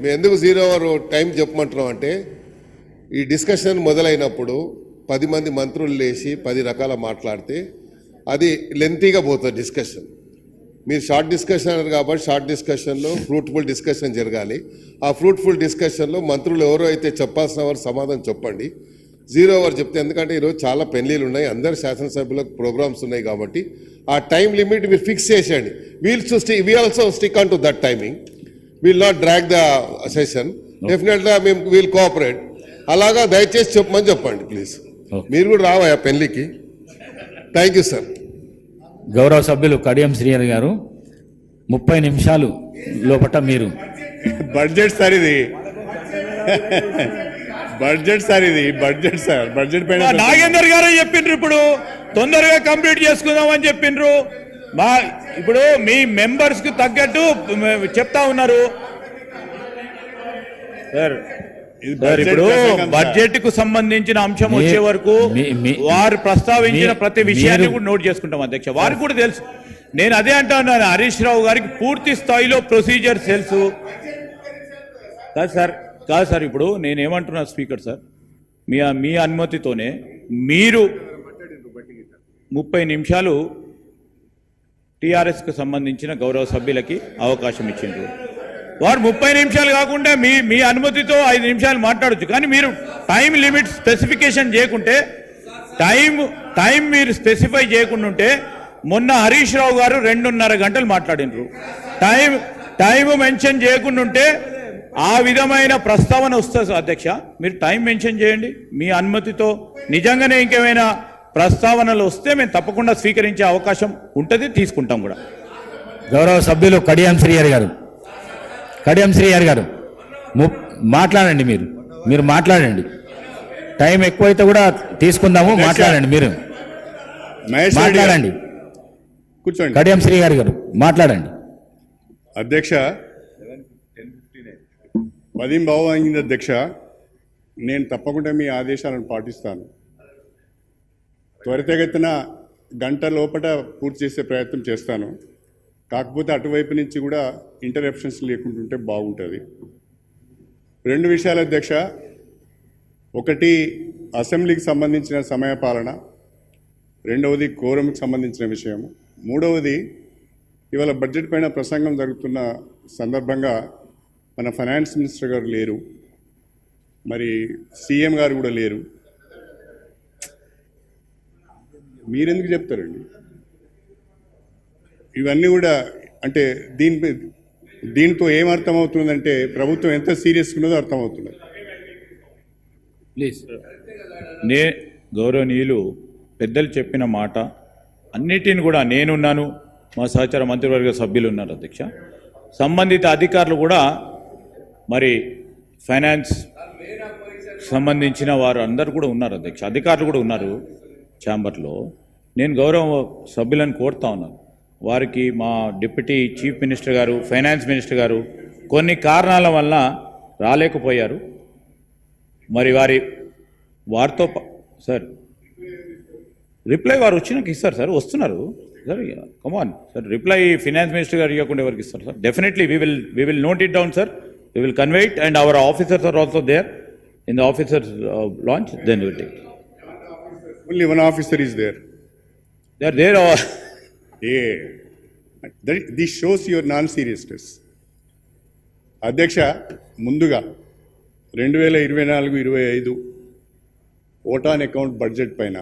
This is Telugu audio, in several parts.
మేము ఎందుకు జీరో అవర్ టైం చెప్పమంటున్నాం అంటే ఈ డిస్కషన్ మొదలైనప్పుడు పది మంది మంత్రులు లేచి పది రకాల మాట్లాడితే అది లెంతీగా పోతుంది డిస్కషన్. మీరు షార్ట్ డిస్కషన్ అన్నారు కాబట్టి షార్ట్ డిస్కషన్లో ఫ్రూట్ఫుల్ డిస్కషన్ జరగాలి. ఆ ఫ్రూట్ఫుల్ డిస్కషన్లో మంత్రులు ఎవరో అయితే చెప్పాల్సిన వారు సమాధానం చెప్పండి. జీరో అవర్ చెప్తే ఎందుకంటే ఈరోజు చాలా పెళ్ళిళ్ళు ఉన్నాయి అందరు శాసనసభ్యులకు ప్రోగ్రామ్స్ ఉన్నాయి కాబట్టి ఆ టైం లిమిట్ మీరు ఫిక్స్ చేసేయండి. వీల్ చూస్తే we also stick on to that timing will not drag the session డెఫినెట్గా మేము వీల్ కోఆపరేట్ అలాగా దయచేసి చెప్పమని చెప్పండి ప్లీజ్. మీరు కూడా రావా పెళ్ళికి థ్యాంక్ యూ సార్ గౌరవ సభ్యులు కడియం శ్రీహరి గారు ముప్పై నిమిషాలు లోపట మీరు. బడ్జెట్ సార్ ఇది. బడ్జెట్ సార్ ఇది బడ్జెట్ సార్. బడ్జెట్ పైన నాగేందర్ గారే చెప్పిండ్రు ఇప్పుడు? తొందరగా కంప్లీట్ చేసుకుందాం అని చెప్పిండ్రు. మా ఇప్పుడు మీ మెంబర్స్కి తగ్గట్టు చెప్తా ఉన్నారు. సార్ ఇప్పుడు. బడ్జెట్కు సంబంధించిన అంశం వచ్చే వరకు వారు ప్రస్తావించిన ప్రతి విషయాన్ని కూడా నోట్ చేసుకుంటాం అధ్యక్ష. వారికి కూడా తెలుసు. నేను అదే అంటున్నాను హరీష్ రావు గారికి పూర్తి స్థాయిలో ప్రొసీజర్ తెలుసు. కాదు సార్. కాదు సార్ ఇప్పుడు నేను ఏమంటున్నా స్పీకర్ సార్ మీ మీ అనుమతితోనే మీరు ముప్పై నిమిషాలు టీఆర్ఎస్కు సంబంధించిన గౌరవ సభ్యులకి అవకాశం ఇచ్చిండ్రు. వారు ముప్పై నిమిషాలు కాకుండా మీ మీ అనుమతితో ఐదు నిమిషాలు మాట్లాడొచ్చు. కానీ మీరు టైం లిమిట్ స్పెసిఫికేషన్ చేయకుంటే టైం టైం మీరు స్పెసిఫై చేయకుండా ఉంటే మొన్న హరీష్ రావు గారు రెండున్నర గంటలు మాట్లాడినరు టైం టైం మెన్షన్ చేయకుండా ఉంటే ఆ విధమైన ప్రస్తావన వస్తుంది అధ్యక్ష. మీరు టైం మెన్షన్ చేయండి. మీ అనుమతితో. నిజంగానే ఇంకేమైనా ప్రస్తావనలు వస్తే మేము తప్పకుండా స్వీకరించే అవకాశం ఉంటుంది తీసుకుంటాం కూడా. గౌరవ సభ్యులు కడియం శ్రీహరి గారు. కడియం శ్రీహరి గారు మాట్లాడండి మీరు. మీరు మాట్లాడండి. టైం ఎక్కువైతే కూడా తీసుకుందాము మాట్లాడండి మీరు. మాట్లాడండి. కూర్చోండి. కడియం శ్రీహరి గారు మాట్లాడండి. అధ్యక్ష పది బావు అయింది అధ్యక్ష నేను తప్పకుండా మీ ఆదేశాలను పాటిస్తాను. త్వరితగతిన గంట లోపల పూర్తి చేసే ప్రయత్నం చేస్తాను. కాకపోతే అటువైపు నుంచి కూడా ఇంటరప్షన్స్ లేకుంటుంటే బాగుంటుంది. రెండు విషయాలు అధ్యక్ష. ఒకటి అసెంబ్లీకి సంబంధించిన సమయపాలన రెండవది కోరంకి సంబంధించిన విషయం మూడవది ఇవాళ బడ్జెట్ పైన ప్రసంగం జరుగుతున్న సందర్భంగా మన ఫైనాన్స్ మినిస్టర్ గారు లేరు. మరి సీఎం గారు కూడా లేరు. మీరెందుకు చెప్తారండి? ఇవన్నీ కూడా అంటే దీనిపై దీంతో ఏం అర్థమవుతుందంటే ప్రభుత్వం ఎంత సీరియస్గా ఉన్నదో అర్థమవుతున్నది ప్లీజ్. నే గౌరవనీయులు పెద్దలు చెప్పిన మాట అన్నిటిని కూడా నేనున్నాను. మా సహచార మంత్రివర్గ సభ్యులు ఉన్నారు అధ్యక్ష. సంబంధిత అధికారులు కూడా మరి ఫైనాన్స్ సంబంధించిన వారు అందరు కూడా ఉన్నారు అధ్యక్ష. అధికారులు కూడా ఉన్నారు ఛాంబర్లో. నేను గౌరవ సభ్యులను కోరుతా ఉన్నాను. వారికి మా డిప్యూటీ చీఫ్ మినిస్టర్ గారు ఫైనాన్స్ మినిస్టర్ గారు కొన్ని కారణాల వల్ల రాలేకపోయారు. మరి వారి వారితో సార్ రిప్లై వారు వచ్చినాక ఇస్తారు సార్ వస్తున్నారు. Sir come on sir reply finance minister గారు ఇవ్వకుండా ఎవరికి ఇస్తారు sir? Definitely we will we will note it down sir we will convey it and our officers are also there in the officers lounge then will take only one officer is there they are there a this shows your non seriousness అధ్యక్ష ముందుగా రెండు వేల ఇరవై నాలుగు ఇరవై ఐదు ఓటాన్ అకౌంట్ బడ్జెట్ పైన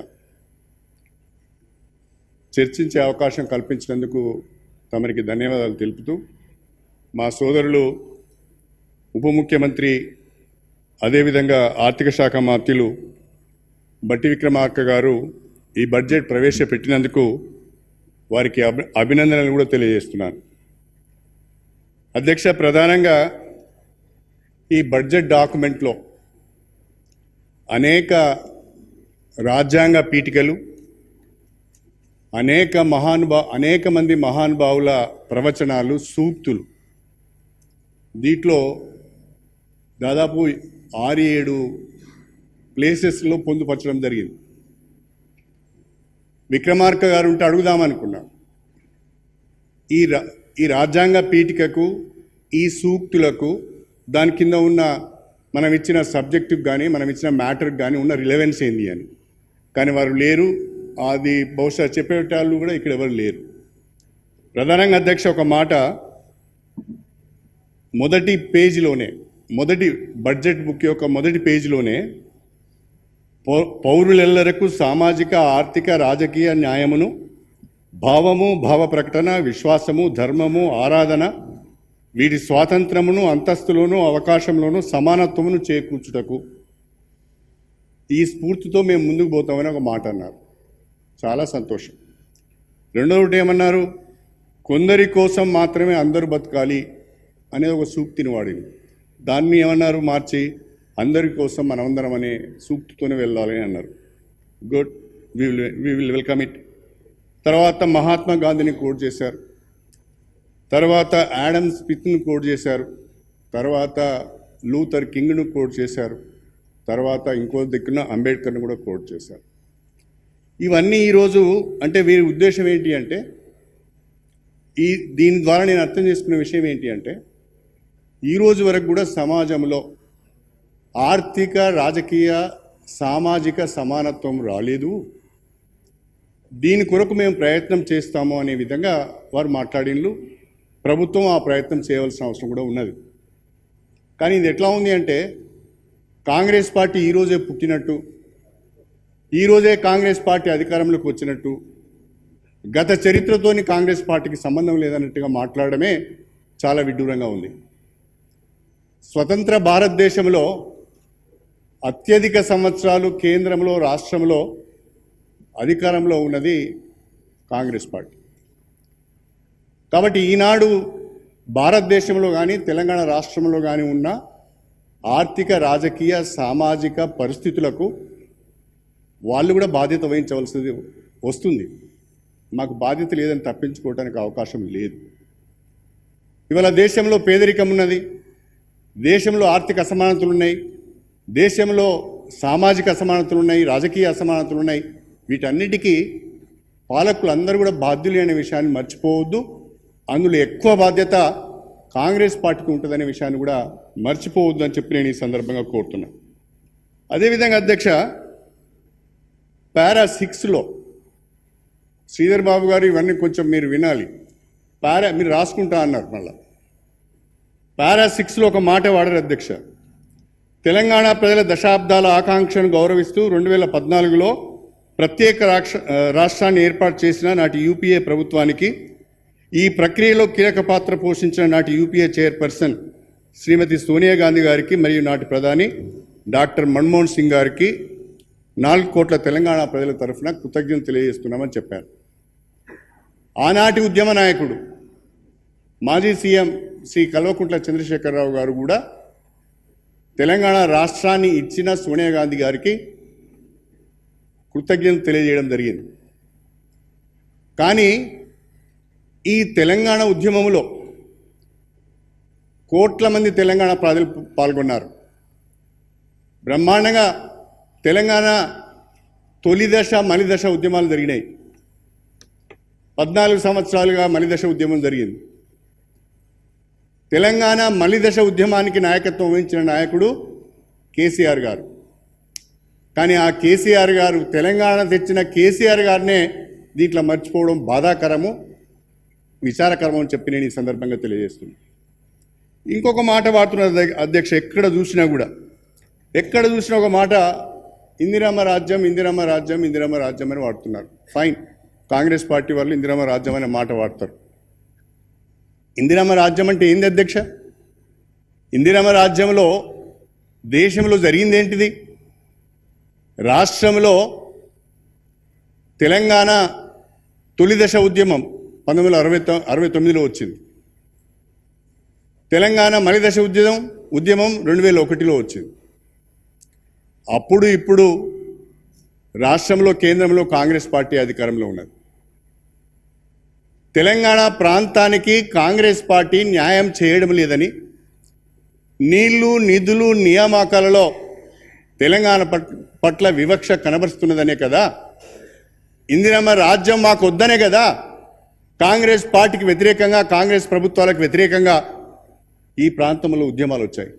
చర్చించే అవకాశం కల్పించినందుకు తమరికి ధన్యవాదాలు తెలుపుతూ మా సోదరులు ఉప ముఖ్యమంత్రి అదేవిధంగా ఆర్థిక శాఖ మంత్రులు బట్టి విక్రమార్క గారు ఈ బడ్జెట్ ప్రవేశపెట్టినందుకు వారికి అభి అభినందనలు కూడా తెలియజేస్తున్నాను. అధ్యక్ష ప్రధానంగా ఈ బడ్జెట్ డాక్యుమెంట్లో అనేక రాజ్యాంగ పీఠికలు అనేక మహానుభా అనేక మంది మహానుభావుల ప్రవచనాలు సూక్తులు దీంట్లో దాదాపు ఆరు ఏడు ప్లేసెస్లో పొందుపరచడం జరిగింది. విక్రమార్క గారు ఉంటే అడుగుదామనుకున్నా ఈ రా ఈ రాజ్యాంగ పీఠికకు ఈ సూక్తులకు దాని కింద ఉన్న మనం ఇచ్చిన సబ్జెక్టుకి కానీ మనం ఇచ్చిన మ్యాటర్కి కానీ ఉన్న రిలవెన్స్ ఏంది అని. కానీ వారు లేరు. అది బహుశా చెప్పేటాళ్ళు కూడా ఇక్కడ ఎవరు లేరు. ప్రధానంగా అధ్యక్ష ఒక మాట మొదటి పేజీలోనే మొదటి బడ్జెట్ బుక్ యొక్క మొదటి పేజీలోనే పౌరులెల్లరకు సామాజిక ఆర్థిక రాజకీయ న్యాయమును భావము భావ ప్రకటన విశ్వాసము ధర్మము ఆరాధన వీటి స్వాతంత్రమును అంతస్తులోను అవకాశంలోను సమానత్వమును చేకూర్చుటకు ఈ స్ఫూర్తితో మేము ముందుకు పోతామని ఒక మాట అన్నారు. చాలా సంతోషం. రెండవది ఏమన్నారు? కొందరి కోసం మాత్రమే అందరూ బతకాలి అనే ఒక సూక్తిని వాడింది. దాన్ని ఏమన్నారు మార్చి? అందరి కోసం మనమందరం అనే సూక్తితోనే వెళ్ళాలి అని అన్నారు. Good we will we will welcome it తర్వాత మహాత్మా గాంధీని కోట్ చేశారు. తర్వాత యాడమ్ స్మిత్ను కోట్ చేశారు. తర్వాత లూథర్ కింగ్ను కోట్ చేశారు. తర్వాత ఇంకో దిక్కున అంబేద్కర్ను కూడా కోట్ చేశారు. ఇవన్నీ ఈరోజు అంటే వీరి ఉద్దేశం ఏంటి అంటే ఈ దీని ద్వారా నేను అర్థం చేసుకున్న విషయం ఏంటి అంటే ఈరోజు వరకు కూడా సమాజంలో ఆర్థిక రాజకీయ సామాజిక సమానత్వం రాలేదు. దీని కొరకు మేము ప్రయత్నం చేస్తాము అనే విధంగా వారు మాట్లాడినలు. ప్రభుత్వం ఆ ప్రయత్నం చేయవలసిన అవసరం కూడా ఉన్నది. కానీ ఇది ఎట్లా ఉంది అంటే కాంగ్రెస్ పార్టీ ఈరోజే పుట్టినట్టు ఈరోజే కాంగ్రెస్ పార్టీ అధికారంలోకి వచ్చినట్టు గత చరిత్రతోని కాంగ్రెస్ పార్టీకి సంబంధం లేదన్నట్టుగా మాట్లాడడమే చాలా విడ్డూరంగా ఉంది. స్వతంత్ర భారతదేశంలో అత్యధిక సంవత్సరాలు కేంద్రంలో రాష్ట్రంలో అధికారంలో ఉన్నది కాంగ్రెస్ పార్టీ. కాబట్టి ఈనాడు భారతదేశంలో కానీ తెలంగాణ రాష్ట్రంలో కానీ ఉన్న ఆర్థిక రాజకీయ సామాజిక పరిస్థితులకు వాళ్ళు కూడా బాధ్యత వహించవలసింది వస్తుంది. మాకు బాధ్యత లేదని తప్పించుకోవడానికి అవకాశం లేదు. ఇవాళ దేశంలో పేదరికం ఉన్నది దేశంలో ఆర్థిక అసమానతలు ఉన్నాయి దేశంలో సామాజిక అసమానతలు ఉన్నాయి రాజకీయ అసమానతలు ఉన్నాయి. వీటన్నిటికీ పాలకులు అందరూ కూడా బాధ్యులు అనే విషయాన్ని మర్చిపోవద్దు. అందులో ఎక్కువ బాధ్యత కాంగ్రెస్ పార్టీకి ఉంటుందనే విషయాన్ని కూడా మర్చిపోవద్దు అని చెప్పి నేను ఈ సందర్భంగా కోరుతున్నా. అదేవిధంగా అధ్యక్ష పారా సిక్స్లో శ్రీధర్ బాబు గారు ఇవన్నీ కొంచెం మీరు వినాలి. పారా మీరు రాసుకుంటా అన్నారు మళ్ళా. పారా సిక్స్లో ఒక మాట వాడారు అధ్యక్ష. తెలంగాణ ప్రజల దశాబ్దాల ఆకాంక్షను గౌరవిస్తూ రెండు వేల పద్నాలుగులో ప్రత్యేక రాక్ష రాష్ట్రాన్ని ఏర్పాటు చేసిన నాటి యూపీఏ ప్రభుత్వానికి ఈ ప్రక్రియలో కీలక పాత్ర పోషించిన నాటి యూపీఏ చైర్పర్సన్ శ్రీమతి సోనియా గాంధీ గారికి మరియు నాటి ప్రధాని డాక్టర్ మన్మోహన్ సింగ్ గారికి నాలుగు కోట్ల తెలంగాణ ప్రజల తరఫున కృతజ్ఞతలు తెలియజేస్తున్నామని చెప్పారు. ఆనాటి ఉద్యమ నాయకుడు మాజీ సీఎం శ్రీ కల్వకుంట్ల చంద్రశేఖరరావు గారు కూడా తెలంగాణ రాష్ట్రాన్ని ఇచ్చిన సోనియా గాంధీ గారికి కృతజ్ఞత తెలియజేయడం జరిగింది. కానీ ఈ తెలంగాణ ఉద్యమంలో కోట్ల మంది తెలంగాణ ప్రజలు పాల్గొన్నారు. బ్రహ్మాండంగా తెలంగాణ తొలి దశ మలిదశ ఉద్యమాలు జరిగినాయి. పద్నాలుగు సంవత్సరాలుగా మలిదశ ఉద్యమం జరిగింది. తెలంగాణ మలిదశ ఉద్యమానికి నాయకత్వం వహించిన నాయకుడు కేసీఆర్ గారు. కానీ ఆ కేసీఆర్ గారు తెలంగాణ తెచ్చిన కేసీఆర్ గారినే దీంట్లో మర్చిపోవడం బాధాకరము విచారకరము అని చెప్పి నేను ఈ సందర్భంగా తెలియజేస్తున్నాను ఇంకొక మాట వాడుతున్నారు అధ్యక్ష ఎక్కడ చూసినా కూడా ఎక్కడ చూసినా ఒక మాట ఇందిరామ రాజ్యం ఇందిరామ రాజ్యం ఇందిరామ రాజ్యం అని వాడుతున్నారు. ఫైన్. కాంగ్రెస్ పార్టీ వాళ్ళు ఇందిరామ రాజ్యం అనే మాట వాడతారు. ఇందిరమ్మ రాజ్యం అంటే ఏంది అధ్యక్ష? ఇందిరమ్మ రాజ్యంలో దేశంలో జరిగింది ఏంటిది రాష్ట్రంలో తెలంగాణ తొలిదశ ఉద్యమం పంతొమ్మిది వందల అరవై తొ- అరవై తొమ్మిదిలో వచ్చింది. తెలంగాణ మలిదశ ఉద్యమం ఉద్యమం రెండు వేల ఒకటిలో వచ్చింది. అప్పుడు ఇప్పుడు రాష్ట్రంలో కేంద్రంలో కాంగ్రెస్ పార్టీ అధికారంలో ఉన్నది. తెలంగాణ ప్రాంతానికి కాంగ్రెస్ పార్టీ న్యాయం చేయడం లేదని నీళ్ళు నిధులు నియామకాలలో తెలంగాణ పట్- పట్ల వివక్ష కనబరుస్తున్నదనే కదా? ఇందిరమ్మ రాజ్యం మాకు వద్దనే కదా? కాంగ్రెస్ పార్టీకి వ్యతిరేకంగా కాంగ్రెస్ ప్రభుత్వాలకు వ్యతిరేకంగా ఈ ప్రాంతంలో ఉద్యమాలు వచ్చాయి.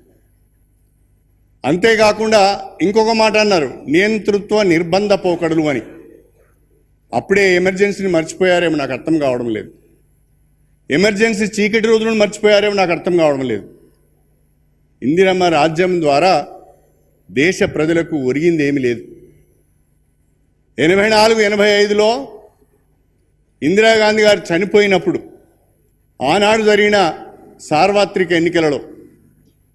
అంతేకాకుండా ఇంకొక మాట అన్నారు నియంతృత్వ నిర్బంధ పోకడలు అని. అప్పుడే ఎమర్జెన్సీని మర్చిపోయారేమో నాకు అర్థం కావడం లేదు. ఎమర్జెన్సీ చీకటి రోజులను మర్చిపోయారేమో నాకు అర్థం కావడం లేదు. ఇందిరమ్మ రాజ్యం ద్వారా దేశ ప్రజలకు ఒరిగింది ఏమీ లేదు. ఎనభై నాలుగు ఎనభై ఐదులో ఇందిరాగాంధీ గారు చనిపోయినప్పుడు ఆనాడు జరిగిన సార్వత్రిక ఎన్నికలలో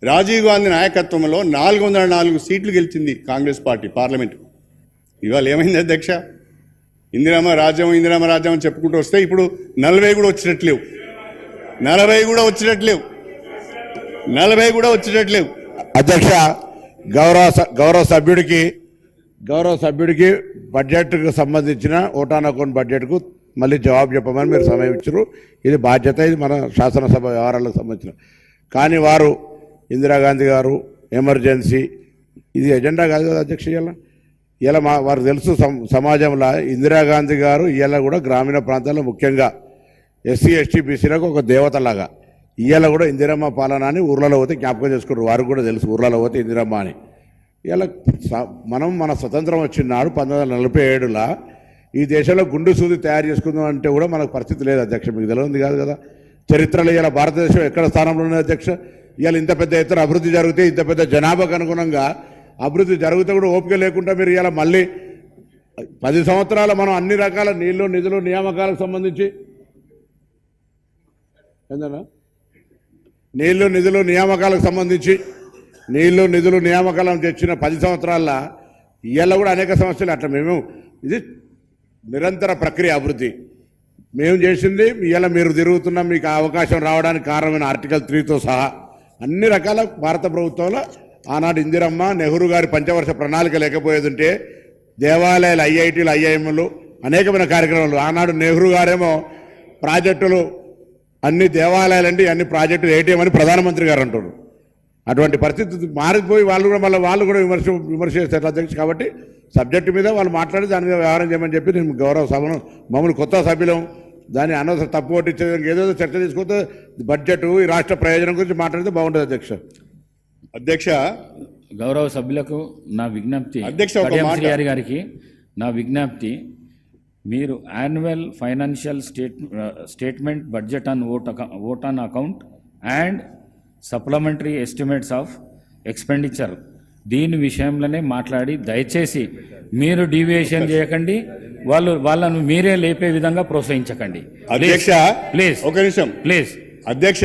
రాజీవ్ గాంధీ నాయకత్వంలో నాలుగు వందల నాలుగు సీట్లు గెలిచింది కాంగ్రెస్ పార్టీ పార్లమెంటు. ఇవాళ ఏమైంది అధ్యక్ష? ఇందిరామ రాజ్యం ఇందిరామ రాజ్యం అని చెప్పుకుంటూ వస్తే ఇప్పుడు నలభై కూడా వచ్చినట్లేవు. నలభై కూడా వచ్చినట్లేవు. నలభై కూడా వచ్చినట్లేవు. అధ్యక్ష గౌరవ స- గౌరవ సభ్యుడికి గౌరవ సభ్యుడికి బడ్జెట్కు సంబంధించిన ఓటాన్ అకౌంట్ బడ్జెట్కు మళ్ళీ జవాబు చెప్పమని మీరు సమయం ఇచ్చారు. ఇది బాధ్యత ఇది మన శాసనసభ వ్యవహారాలకు సంబంధించిన. కానీ వారు ఇందిరాగాంధీ గారు ఎమర్జెన్సీ ఇది ఎజెండా కాదు కదా అధ్యక్ష ఇలా మా వారు తెలుసు సమాజంలో ఇందిరాగాంధీ గారు ఇలా కూడా గ్రామీణ ప్రాంతాల్లో ముఖ్యంగా ఎస్సీ ఎస్టీ బీసీలకు ఒక దేవతలాగా. ఇవాళ కూడా ఇందిరమ్మ పాలన అని ఊర్లలో పోతే జ్ఞాపకం చేసుకుంటారు. వారికి కూడా తెలుసు ఊర్లలో పోతే ఇందిరమ్మ అని. ఇలా స- మనం మన స్వతంత్రం వచ్చిన నాడు పంతొమ్మిది వందల నలభై ఏడులా ఈ దేశంలో గుండు సూది తయారు చేసుకుందాం అంటే కూడా మనకు పరిస్థితి లేదు అధ్యక్ష. మీకు తెలియదు కాదు కదా. చరిత్రలో ఇలా భారతదేశం ఎక్కడ స్థానంలో ఉన్నది అధ్యక్ష? ఇవాళ ఇంత పెద్ద ఎత్తున అభివృద్ధి జరిగితే ఇంత పెద్ద జనాభాకు అనుగుణంగా అభివృద్ధి జరుగుతూ కూడా ఓపిక లేకుండా మీరు ఇలా మళ్ళీ పది సంవత్సరాల మనం అన్ని రకాల నీళ్ళు నిధులు నియామకాలకు సంబంధించి ఏందన్నా? నీళ్ళు నిధులు నియామకాలకు సంబంధించి నీళ్ళు నిధులు నియామకాలను తెచ్చిన పది సంవత్సరాల్లో ఇవాళ కూడా అనేక సమస్యలు అట్లా మేము ఇది నిరంతర ప్రక్రియ అభివృద్ధి. మేము చేసింది ఇవాళ మీరు తిరుగుతున్న మీకు అవకాశం రావడానికి కారణమైన ఆర్టికల్ త్రీతో సహా అన్ని రకాల భారత ప్రభుత్వంలో ఆనాడు ఇందిరమ్మ నెహ్రూ గారి పంచవర్ష ప్రణాళిక లేకపోయేది ఉంటే దేవాలయాలు ఐఐటీలు ఐఐఎంలు అనేకమైన కార్యక్రమాలు. ఆనాడు నెహ్రూ గారేమో ప్రాజెక్టులు అన్ని దేవాలయాలండి అన్ని ప్రాజెక్టులు ఏటీఎం అని ప్రధానమంత్రి గారు అంటారు అటువంటి పరిస్థితి మారిపోయి వాళ్ళు కూడా మళ్ళీ వాళ్ళు కూడా విమర్శ విమర్శ చేస్తారు అధ్యక్ష కాబట్టి సబ్జెక్టు మీద వాళ్ళు మాట్లాడి దాని మీద వ్యవహారం చేయమని చెప్పి నేను గౌరవ సభను మమ్మల్ని కొత్త సభ్యులం దాన్ని అనవసరం తప్పు పట్టించేదానికి ఏదో చర్చ తీసుకుంటే బడ్జెట్ ఈ రాష్ట్ర ప్రయోజనం గురించి మాట్లాడితే బాగుంటుంది అధ్యక్ష అధ్యక్ష గౌరవ సభ్యులకు నా విజ్ఞప్తి అధ్యక్ష. శ్రీహరి గారికి నా విజ్ఞప్తి మీరు annual financial state statement budget on vote vote on account and supplementary estimates of expenditure దీని విషయంలోనే మాట్లాడి దయచేసి మీరు డీవియేషన్ చేయకండి. వాళ్ళు వాళ్ళను మీరే లేపే విధంగా ప్రోత్సహించకండి. అధ్యక్ష ప్లీజ్ ఒక నిమిషం. ప్లీజ్ అధ్యక్ష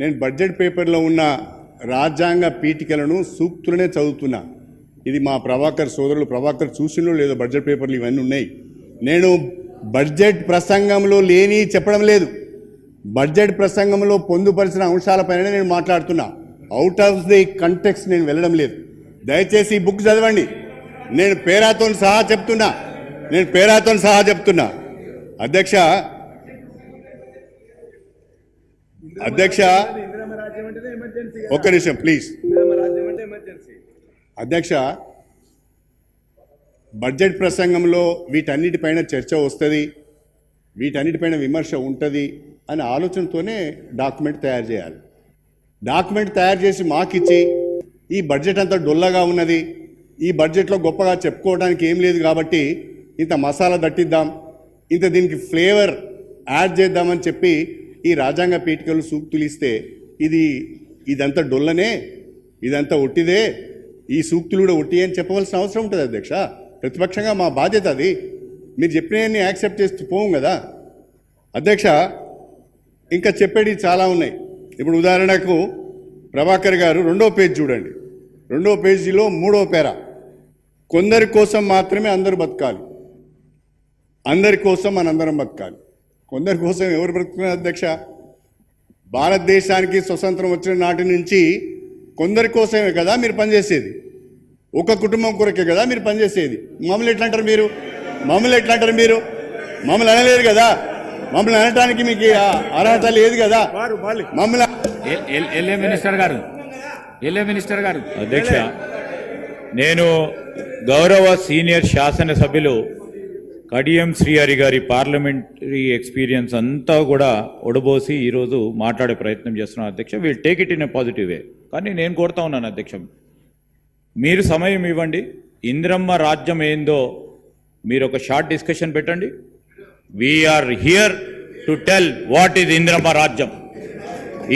నేను బడ్జెట్ పేపర్లో ఉన్న రాజ్యాంగ పీఠికలను సూక్తులనే చదువుతున్నా. ఇది మా ప్రభాకర్ సోదరులు ప్రభాకర్ చూసినో లేదో బడ్జెట్ పేపర్లు ఇవన్నీ ఉన్నాయి. నేను బడ్జెట్ ప్రసంగంలో లేని చెప్పడం లేదు. బడ్జెట్ ప్రసంగంలో పొందుపరిచిన అంశాలపైన నేను మాట్లాడుతున్నా. అవుట్ ఆఫ్ ది కంటెక్స్ నేను వెళ్ళడం లేదు. దయచేసి ఈ బుక్ చదవండి. నేను పేరాతో సహా చెప్తున్నా. నేను పేరాతో సహా చెప్తున్నా. అధ్యక్ష అధ్యక్ష ఒక్క నిమిషం ప్లీజ్ అధ్యక్ష బడ్జెట్ ప్రసంగంలో వీటన్నిటిపైన చర్చ వస్తుంది వీటన్నిటిపైన విమర్శ ఉంటుంది అనే ఆలోచనతోనే డాక్యుమెంట్ తయారు చేయాలి. డాక్యుమెంట్ తయారు చేసి మాకిచ్చి ఈ బడ్జెట్ అంతా డొల్లగా ఉన్నది ఈ బడ్జెట్లో గొప్పగా చెప్పుకోవడానికి ఏం లేదు కాబట్టి ఇంత మసాలా దట్టిద్దాం ఇంత దీనికి ఫ్లేవర్ యాడ్ చేద్దామని చెప్పి ఈ రాజ్యాంగ పీఠికలు సూక్తులు ఇస్తే ఇది ఇదంతా డొల్లనే ఇదంతా ఒట్టిదే ఈ సూక్తులు కూడా ఒట్టి అని చెప్పవలసిన అవసరం ఉంటుంది అధ్యక్ష. ప్రతిపక్షంగా మా బాధ్యత అది. మీరు చెప్పినవన్నీ యాక్సెప్ట్ చేస్తూ పోము కదా. అధ్యక్ష ఇంకా చెప్పేది చాలా ఉన్నాయి. ఇప్పుడు ఉదాహరణకు ప్రభాకర్ గారు రెండో పేజ్ చూడండి. రెండో పేజీలో మూడో పేర. కొందరి కోసం మాత్రమే అందరూ బతకాలి. అందరి కోసం మనందరం బతకాలి. కొందరి కోసం ఎవరు బ్రతుకున్నారు అధ్యక్ష? భారతదేశానికి స్వతంత్రం వచ్చిన నాటి నుంచి కొందరి కోసమే కదా మీరు పనిచేసేది. ఒక కుటుంబం కొరకే కదా మీరు పనిచేసేది. మమ్మల్ని ఎట్లా అంటారు మీరు? మమ్మల్ని ఎట్లా అంటారు మీరు? మమ్మల్ని అనలేరు కదా? మమ్మల్ని అనటానికి మీకు అర్హత లేదు కదా? మమ్మల్ని ఎల్ఏ మినిస్టర్ గారు. ఎల్ఏ మినిస్టర్ గారు. అధ్యక్ష నేను గౌరవ సీనియర్ శాసనసభ్యులు కడియం శ్రీహరి గారి పార్లమెంటరీ ఎక్స్పీరియన్స్ అంతా కూడా ఒడబోసి ఈరోజు మాట్లాడే ప్రయత్నం చేస్తున్నాను అధ్యక్ష. We'll take it in a positive way కానీ నేను కోరుతా ఉన్నాను అధ్యక్షం. మీరు సమయం ఇవ్వండి. ఇంద్రమ్మ రాజ్యం ఏందో మీరు ఒక షార్ట్ డిస్కషన్ పెట్టండి. We are here to tell what is Indiramma రాజ్యం.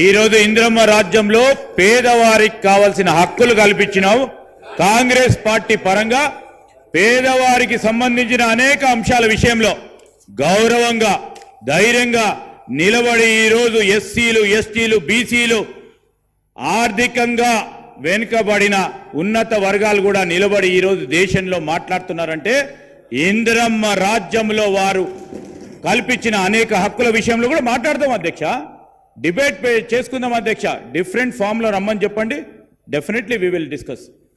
ఈరోజు ఇంద్రమ్మ రాజ్యంలో పేదవారికి కావాల్సిన హక్కులు కల్పించినావు. కాంగ్రెస్ పార్టీ పరంగా పేదవారికి సంబంధించిన అనేక అంశాల విషయంలో గౌరవంగా ధైర్యంగా నిలబడి ఈరోజు ఎస్సీలు ఎస్టీలు బీసీలు ఆర్థికంగా వెనుకబడిన ఉన్నత వర్గాలు కూడా నిలబడి ఈరోజు దేశంలో మాట్లాడుతున్నారంటే ఇందిరమ్మ రాజ్యంలో వారు కల్పించిన అనేక హక్కుల విషయంలో కూడా మాట్లాడదాం అధ్యక్ష. డిబేట్ పే- చేసుకుందాం అధ్యక్ష. డిఫరెంట్ ఫామ్లో రమ్మని చెప్పండి. డెఫినెట్లీ వి విల్ డిస్కస్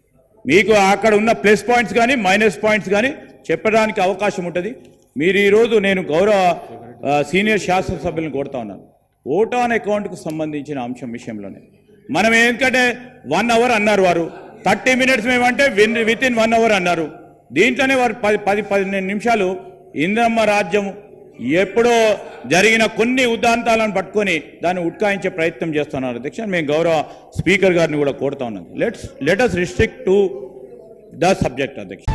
మీకు అక్కడ ఉన్న ప్లస్ పాయింట్స్ కానీ మైనస్ పాయింట్స్ కానీ చెప్పడానికి అవకాశం ఉంటుంది. మీరు ఈరోజు నేను గౌరవ సీనియర్ శాసనసభ్యులను కోరుతా ఉన్నాను. ఓట్ ఆన్ అకౌంట్కు సంబంధించిన అంశం విషయంలోనే. మనం ఎందుకంటే వన్ అవర్ అన్నారు వారు. థర్టీ మినిట్స్ మేమంటే win within one hour అన్నారు. దీంట్లోనే వారు పది పది పదిహేను నిమిషాలు ఇంద్రమ్మ రాజ్యం ఎప్పుడో జరిగిన కొన్ని ఉదాంతాలను పట్టుకొని దాన్ని ఉట్కాయించే ప్రయత్నం చేస్తున్నారు అధ్యక్ష. మేము గౌరవ స్పీకర్ గారిని కూడా కోరుతా ఉన్నాం. Let's let restrict to the subject అధ్యక్ష.